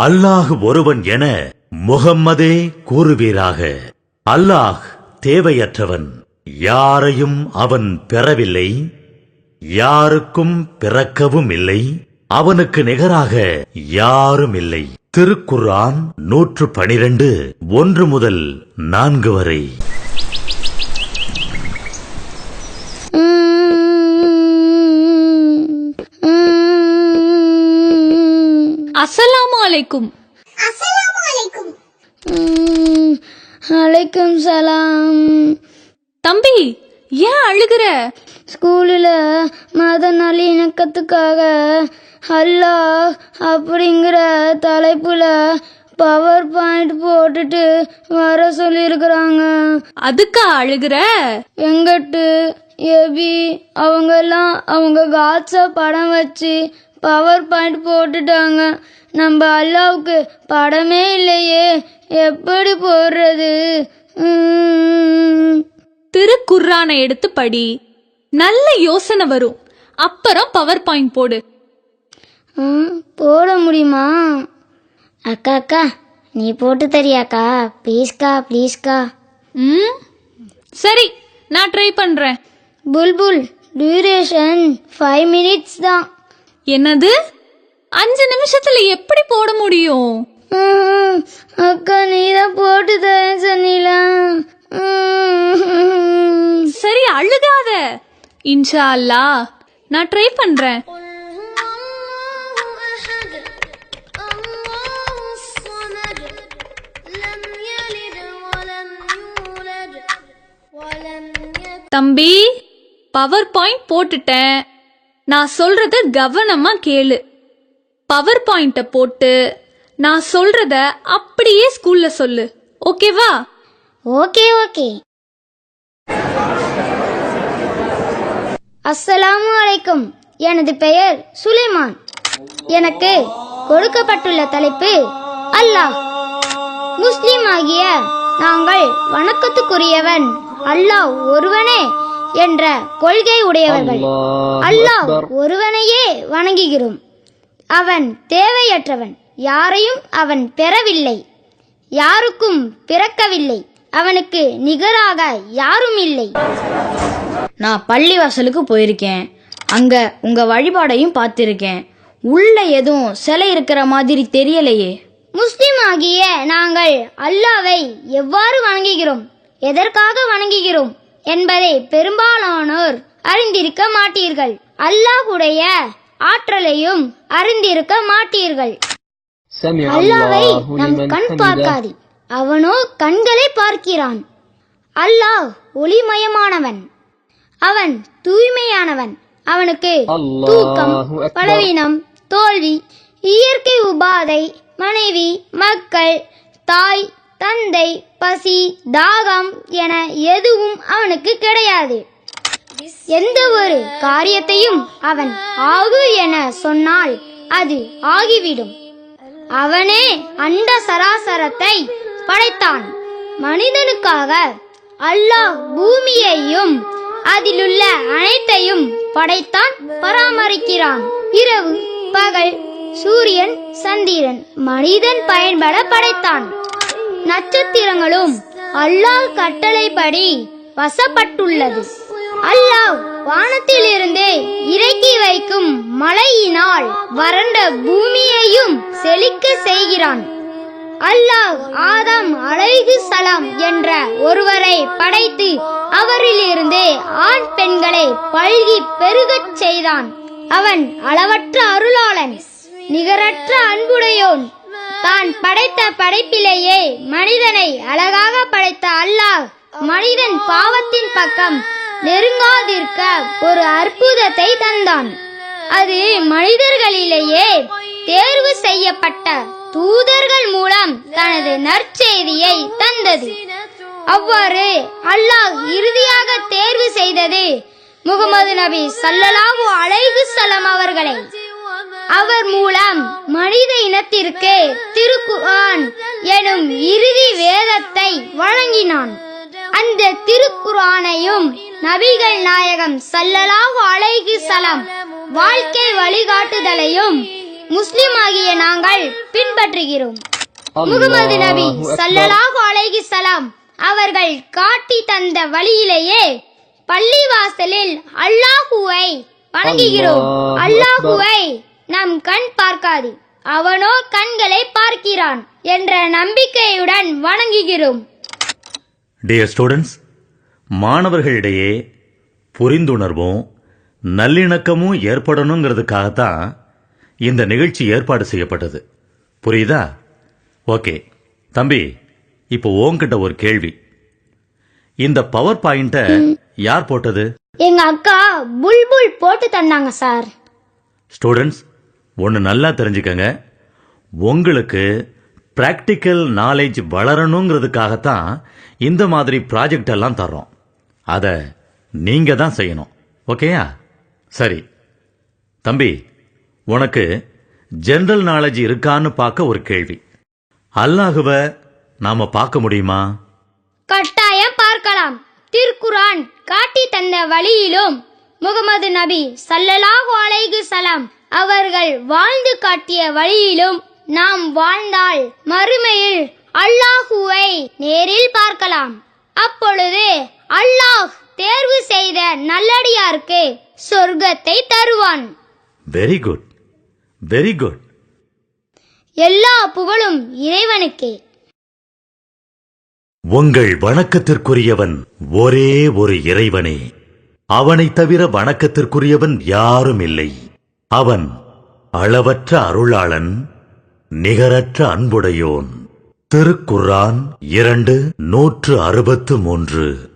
அல்லாஹ் ஒருவன் என முகம்மதே கூறுவீராக. அல்லாஹ் தேவையற்றவன். யாரையும் அவன் பெறவில்லை. யாருக்கும் பிறக்கவும் இல்லை. அவனுக்கு நிகராக யாரும் இல்லை. திருக்குர்ஆன் நூற்று பனிரெண்டு ஒன்று முதல் நான்கு வரை அஸ்ஸலாமு அலைக்கும். அலைக்கும் சலாம். தம்பி ஏன் அழுகுற? ஸ்கூலில் மத நல்லிணக்கத்துக்காக அல்லாஹ் அப்படிங்கிற தலைப்புல பவர் பாயிண்ட் போட்டுட்டு வர சொல்லியிருக்கிறாங்க. அதுக்கா அழுகுற? எங்கட்டு எபி அவங்கெல்லாம் அவங்க காட்ஸை படம் வச்சு பவர் பாயிண்ட் போட்டுட்டாங்க. நம்ம அல்லாவுக்கு படமே இல்லையே. எப்படி போடுறது? ம். திருக்குர்ஆனை எடுத்து படி. நல்ல யோசனை வரும். அப்புறம் பவர் பாயிண்ட் போடு. போட முடியுமா? அக்கா அக்கா நீ போட்டு தரியாக்கா. ப்ளீஸ்க்கா ப்ளீஸ்க்கா ம் சரி நான் ட்ரை பண்றேன். புல்புல் டியூரேஷன் ஃபைவ் மினிட்ஸ் தான். என்னது? அஞ்சு நிமிஷத்துல எப்படி போட முடியும்? அக்கா நீ தான் போட்டு தரேன் ம். சரி அழுகாத. இன்ஷா அல்லாஹ் நான் ட்ரை பண்றேன். தம்பி பவர் பாயிண்ட் போட்டுட்டேன். நான் சொல்றத கவனமா கேளு. பவர் பாயிண்ட போட்டு நான் சொல்றத அப்படியே ஸ்கூல்ல சொல்லு. ஓகேவா ஓகே ஓகே அஸ்ஸலாமு அலைக்கும் எனது பெயர் சுலைமான். எனக்கு கொடுக்கப்பட்டுள்ள தலைப்பு அல்லாஹ். முஸ்லிம் ஆகிய நாங்கள் வணக்கத்துக்குரியவன். அல்லாஹ் ஒருவனே. என்ற கொள்கை உடையவர்கள். அல்லாஹ் ஒருவனையே வணங்குகிறோம். அவன் தேவையற்றவன். யாரையும் அவன் பெறவில்லை. யாருக்கும் பிறக்கவில்லை. அவனுக்கு நிகராக யாரும் இல்லை. நான் பள்ளிவாசலுக்கு போயிருக்கேன். அங்க உங்க வழிபாடையும் பார்த்திருக்கேன். உள்ள எதுவும் சிலை இருக்கிற மாதிரி தெரியலையே. முஸ்லிம் ஆகிய நாங்கள் அல்லாவை எவ்வாறு வணங்குகிறோம்? எதற்காக வணங்குகிறோம்? என்பதை பெரும்பாலானோர் அறிந்திருக்க மாட்டீர்கள். அல்லாஹுடைய ஆற்றலையும் அறிந்திருக்க மாட்டீர்கள். அல்லாவை நம் கண் பார்க்காது. அவனோ கண்களை பார்க்கிறான். அல்லாஹ் ஒளிமயமானவன். அவன் தூய்மையானவன். அவனுக்கு தூக்கம் பலவீனம் தோல்வி இயற்கை உபாதை மனைவி மக்கள் தாய் தந்தை பசி தாகம் என எதுவும் அவனுக்கு கிடையாது. எந்த ஒரு காரியத்தையும் அவன் ஆகு என சொன்னால் அது ஆகிவிடும். அவனே அண்ட சராசரத்தை படைத்தான். மனிதனுக்காக அல்லாஹ் பூமியையும் அதிலுள்ள அனைத்தையும் படைத்தான் பராமரிக்கிறான். இரவு பகல் சூரியன் சந்திரன் மனிதன் பயன்பட படைத்தான். நட்சத்திரங்களும் அல்லாஹ் கட்டளைப்படி வசப்பட்டுள்ளது. அல்லாஹ் வானத்திலிருந்து இறக்கி வைக்கும் மழையினால் வறண்ட பூமியையும் செழிக்க செய்கிறான். அல்லாஹ் ஆதம் அலைஹி சலாம் என்ற ஒருவரை படைத்து அவரிலிருந்து ஆண் பெண்களை பல்கி பெருகச் செய்தான். அவன் அளவற்ற அருளாளன் நிகரற்ற அன்புடையோன் தான் படைத்த படைப்பிலேயே மனிதனை அழகாக படைத்த அல்லாஹ் மனிதன் பாவத்தின் பக்கம் நெருங்காதிருக்க ஒரு அற்புதத்தை தந்தான். அது மனிதர்களிலேயே தேர்வு செய்யப்பட்ட தூதர்கள் மூலம் தனது நற்செய்தியை தந்தது. அவ்வாறு அல்லாஹ் இறுதியாக தேர்வு செய்தது முகமது நபி சல்லலாவு அலைஹி செல்லம் அவர்களை. அவர் மூலம் மனித இனத்திற்கு திருக்குர்ஆன் எனும் இறுதி வேதத்தை வழங்கினான். அந்த திருக்குர்ஆனையும் நபிகள் நாயகம் ஸல்லல்லாஹு அலைஹி ஸலாம் வாழ்க்கை வழிகாட்டுதலையும் முஸ்லிம் ஆகிய நாங்கள் பின்பற்றுகிறோம். முகமது நபி ஸல்லல்லாஹு அலைஹி ஸலாம் அவர்கள் காட்டி தந்த வழியிலேயே பள்ளிவாசலில் அல்லாஹுவை வணங்குகிறோம். அல்லாஹுவை நம் கண் பார்க்காது. அவனோ கண்களை பார்க்கிறான் என்ற நம்பிக்கையுடன் வணங்குகிறோம். டியர் ஸ்டூடெண்ட்ஸ் மாணவர்களிடையே புரிந்துணர்வும் நல்லிணக்கமும் ஏற்படணுங்கிறதுக்காகத்தான் இந்த நிகழ்ச்சி ஏற்பாடு செய்யப்பட்டது. புரியுதா? ஓகே தம்பி இப்போ உன்கிட்ட ஒரு கேள்வி. இந்த பவர் பாயிண்ட யார் போட்டது? எங்க அக்கா புல்புல் போட்டு தந்தாங்க சார். ஸ்டூடெண்ட்ஸ் ஒன்று நல்லா தெரிஞ்சுக்கங்க. உங்களுக்கு ப்ராக்டிக்கல் நாலேஜ் வளரணுங்கிறதுக்காகத்தான் இந்த மாதிரி ப்ராஜெக்ட் எல்லாம் தர்றோம். அதை நீங்கள் தான் செய்யணும். ஓகேயா சரி. தம்பி உனக்கு ஜென்ரல் நாலேஜ் இருக்கான்னு பார்க்க ஒரு கேள்வி. அல்லாஹுவ நாம பார்க்க முடியுமா? கட்டாயம் பார்க்கலாம். திருக்குரான் காட்டி தந்த வழியிலும் முகமது நபி ஸல்லல்லாஹு அலைகு சலாம் அவர்கள் வாழ்ந்து காட்டிய வழியிலும் நாம் வாழ்ந்தால் மறுமையில் அல்லாஹுவை நேரில் பார்க்கலாம். அப்பொழுது அல்லாஹ் தேர்வு செய்த நல்லடியாருக்கு சொர்க்கத்தை தருவான். வெரி குட் வெரி குட் எல்லா புகழும் இறைவனுக்கே. உங்கள் வணக்கத்திற்குரியவன் ஒரே ஒரு இறைவனே. அவனைத் தவிர வணக்கத்திற்குரியவன் யாரும் இல்லை. அவன் அளவற்ற அருளாளன் நிகரற்ற அன்புடையோன். திருக்குர்ஆன் இரண்டு நூற்று அறுபத்து மூன்று.